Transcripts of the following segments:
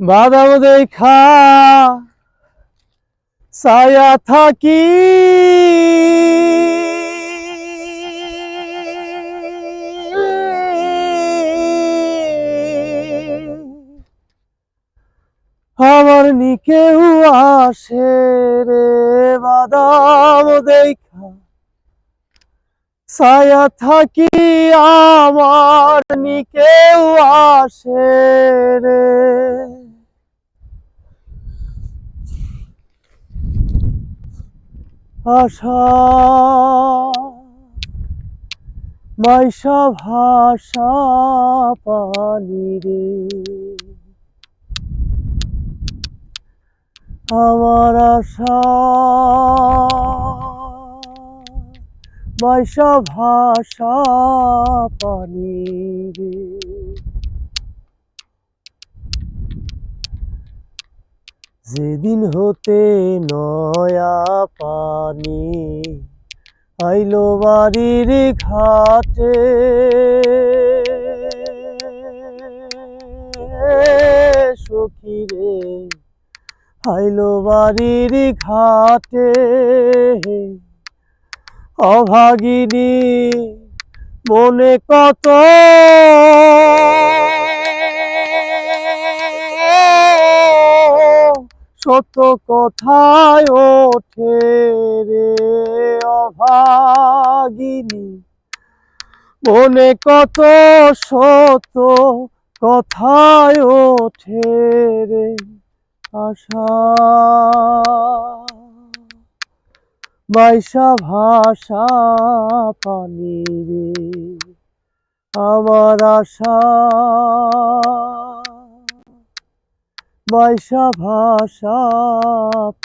বাদাম দেখা ছায়া থাকি। আমার নিকেউ আসে রে বাদাম দেখা। ছায়া থাকি আমার নিকেউ আসে রে। আশা মাইশা ভাষা পানি রে। আমার আশা মাইশা ভাষা পানি যেদিন হতে নয়া পানি আইলো বাড়ির ঘাটে। সখী আইলো বাড়ির ঘাটে। অভাগিনী, মনে কত? সত্য কথায় ওঠে রে অভাগিনী, মনে কত সত্য কথায় ওঠে রে আশা? বাইশা ভাষা পানি রে আমার আশা। বাইশা ভাষা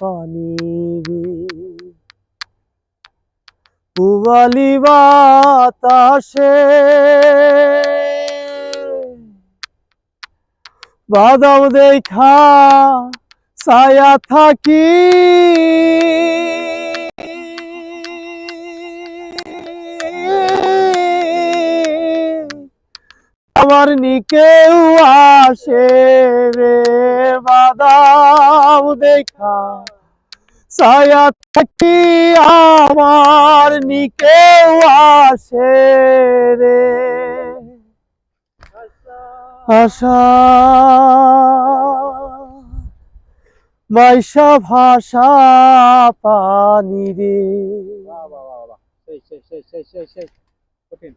পানি রে পুবালি বাতাসে বাদাম দেখা ছায়া থাকি। আমার নিকেউ আসে রে বাদাম দেখা। ছায়া থাকি আমার নিকেউ আসে রে। আশা। মাইশা ভাষা পানি রে। বাহ বাহ সেই সেই সেই সেই সেই সেই, কঠিন।